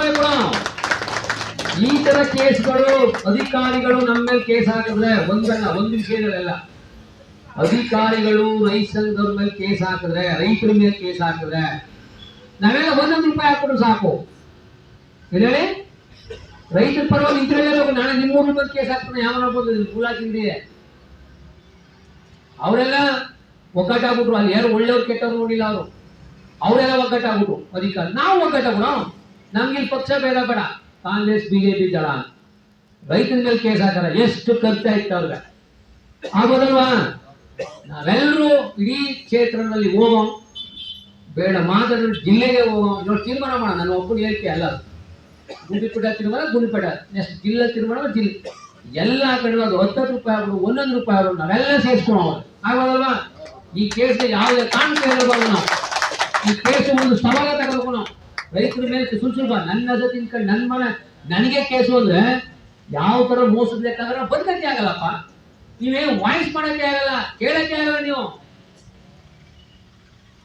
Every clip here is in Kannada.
ರೂಪಾಯಿ ಕೂಡ ಈ ತರ ಕೇಸ್ಗಳು ಅಧಿಕಾರಿಗಳು ನಮ್ಮ ಮೇಲೆ ಕೇಸ್ ಹಾಕಿದ್ರೆ ಒಂದಲ್ಲ, ಒಂದು ವಿಷಯಗಳೆಲ್ಲ ಅಧಿಕಾರಿಗಳು ರೈತ ಸಂಘದ ಮೇಲೆ ಕೇಸ್ ಹಾಕಿದ್ರೆ, ರೈತರ ಮೇಲೆ ಕೇಸ್ ಹಾಕಿದ್ರೆ ನಾವೆಲ್ಲ ಒಂದೊಂದು ರೂಪಾಯಿ ಹಾಕೊಂಡು ಸಾಕು. ಹೇಳಿ? ರೈತರ ಪರವಾಗಿ ನಿಂತಿರಲೇಬೇಕು ನಾಳೆ ನಿಮ್ಮೂರ ಮೇಲೆ ಕೇಸ್ ಹಾಕ್ತಾನೆ ಯಾವ ಬಂದು ಕೂಲ ತಿಂಡಿ. ಅವರೆಲ್ಲ ಒಗ್ಗಟ್ಟಾಗ್ಬಿಟ್ರು ಅಲ್ಲಿ ಯಾರು ಒಳ್ಳೆಯವ್ರು ಕೆಟ್ಟವ್ರು ನೋಡಿಲ್ಲ ಅವರು. ಅವರೆಲ್ಲ ಒಗ್ಗಟ್ಟಾಗ್ಬಿಟ್ರು ಅಧಿಕಾರಿ. ನಾವು ಒಗ್ಗಟ್ಟಾಗ್ಬಿಡು ನಮ್ಗೆ ಪಕ್ಷ ಬೇಡ ಬೇಡ. ಕಾಂಗ್ರೆಸ್, ಬಿಜೆಪಿ ದಳ ರೈತನ ಮೇಲೆ ಕೇಸ್ ಹಾಕಲ್ಲ. ಎಷ್ಟು ಖರ್ಚಾಯ್ತು ಅವ್ರಿಗೆ. ಆಗೋದಲ್ವಾ? ನಾವೆಲ್ಲರೂ ಇಡೀ ಕ್ಷೇತ್ರದಲ್ಲಿ ಹೋಗೋ, ಬೇಡ ಮಾತಾಡ ಜಿಲ್ಲೆಗೆ ಹೋಗೋ ನೋಡಿ ತೀರ್ಮಾನ ಮಾಡೋಣ. ನಾನು ಒಬ್ಬರು ಹೇಳಿಕೆ ಅಲ್ಲ. ಗುಂಡಿಪೇಟೆ ತೀರ್ಮಾನ ಗುಂಡಿಪೇಟ ನೆಕ್ಸ್ಟ್ ಜಿಲ್ಲೆ ತೀರ್ಮಾನ ಜಿಲ್ಲೆ. ಎಲ್ಲ ಕಡೆ ಅದು ಹತ್ತತ್ತು ರೂಪಾಯಿ ಆಗ್ಬೋದು, ಒಂದೊಂದು ರೂಪಾಯಿ ಆಗ್ಬೋದು. ನಾವೆಲ್ಲ ಸೇರಿಸ್ಕೊಳೋ ಆಗೋದಲ್ವಾ? ಈ ಕೇಸ್ ಯಾವುದೇ ಕಾಣ್ತಾ ಇರಬಾರ್ದು ನಾವು. ಈ ಕೇಸ್ ಒಂದು ಸವಾಲ ರೈತರ ಮೇಲೆ ಸುಲ್ ಸುಲಭ ನನ್ನ ಅದ ತಿನ್ಕೊಂಡು ನನ್ನ ಮನೆ ನನಗೆ ಕೇಸು ಅಂದ್ರೆ ಯಾವ ತರ ಮೋಸದ ಲೆಕ್ಕ ಅಂದ್ರೆ ಬದುಕಕ್ಕೆ ಆಗಲ್ಲಪ್ಪ. ನೀವೇನು ವಾಯ್ಸ್ ಮಾಡಕ್ಕೆ ಆಗಲ್ಲ ಕೇಳಕ್ಕೆ ಆಗಲ್ಲ ನೀವು.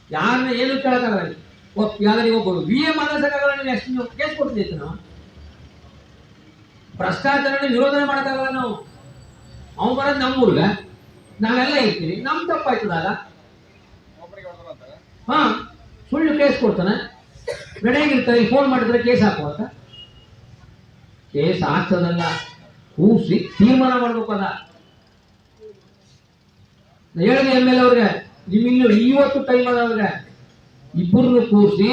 ಯಾರನ್ನ ಏನು ಕೇಳಕ್ಕಾಗಲ್ಲ ನೀವು. ಒಬ್ಬರು ವಿ ಎ ಮಾತಾಡ್ಸಕ್ಕಾಗಲ್ಲ ನೀವು ಎಷ್ಟು ನೀವು. ಕೇಸ್ ಕೊಡ್ತಿದ್ದೆ ನಾವು ಭ್ರಷ್ಟಾಚಾರನ ವಿರೋಧನೆ ಮಾಡೋಕ್ಕಾಗಲ್ಲ ನಾವು. ಅವ್ನು ಬರೋದು ನಮ್ಮೂರ್ಗೆ ನಾವೆಲ್ಲ ಇರ್ತೀವಿ. ನಮ್ ತಪ್ಪಾಯ್ತದಾಗ ಹಾ ಸುಳ್ಳು ಕೇಸ್ ಕೊಡ್ತಾನೆ. ನಡೆಯಾಗಿರ್ತಾರೆ ಫೋನ್ ಮಾಡಿದ್ರೆ ಕೇಸ್ ಹಾಕುವಂತ ಕೇಸ್ ಹಾಕ್ತದಲ್ಲ ಕೂಸಿ ತೀರ್ಮಾನ ಮಾಡಬೇಕು ಅದ. ಹೇಳಿದೆ ಎಂ ಎಲ್ ಅವ್ರಿಗೆ ನಿಮ್ಮಿನ್ನು ಇವತ್ತು ಟೈಮ್ ಅದ ಅವ್ರಿಗೆ. ಇಬ್ಬರನ್ನು ಕೂರಿಸಿ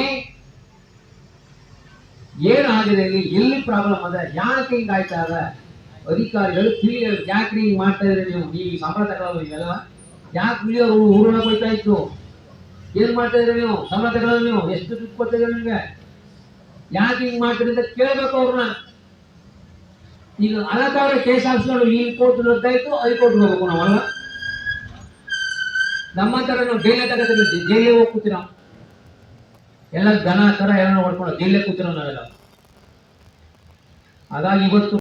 ಏನಾಗಿದೆ ಇಲ್ಲಿ? ಎಲ್ಲಿ ಪ್ರಾಬ್ಲಮ್ ಅದ? ಯಾಕೆ ಹಿಂಗ್ ಆಯ್ತಾ ಅದ? ಅಧಿಕಾರಿಗಳು ತಿಳಿಯಲು ಯಾಕೆ ಹಿಂಗ್ ಮಾಡ್ತಾ ಇದ್ರೆ ನೀವು? ಈ ಸಂಬಳ ತಗೊಳ್ಳೋದು ಇವೆಲ್ಲ ಯಾಕೆ ಊರನ್ನ ಹೋಯ್ತಾ ಇತ್ತು? ಏನ್ ಮಾಡ್ತಾ ಇದ್ರಿ ನೀವು? ಸಂಬಳ ನೀವು? ಎಷ್ಟು ದುಡ್ಡು ಕೊಡ್ತಾ ಇದ್ರಿ ನಿಮ್ಗೆ? ಯಾಕೆ ಹಿಂಗ್ ಮಾಡ್ತೀರಿ ಅಂತ ಕೇಳ್ಬೇಕು ಅವ್ರನ್ನ. ಈಗ ಅಲಕಾವ್ರೆ ಕೇಸ್ ಹಾಕ್ಸ್ಕೊಂಡು ಈ ಕೋರ್ಟ್ ರದ್ದಾಯ್ತು ಹೈಕೋರ್ಟ್ ಹೋಗ್ಬೇಕು ನಾವಲ್ಲ ನಮ್ಮ ತರ ನಾವು ಜೈಲೇ ತಗೋತೀವಿ ಜೈಲೇ ಹೋಗಿ ನಾವು ಎಲ್ಲ ದನ ತರ ಎಲ್ಲ ಹೊಡ್ಕೊಂಡು ಜೈಲೇ ಕೂತಿರೋ ನಾವೆಲ್ಲ? ಅದಾಗಿ ಇವತ್ತು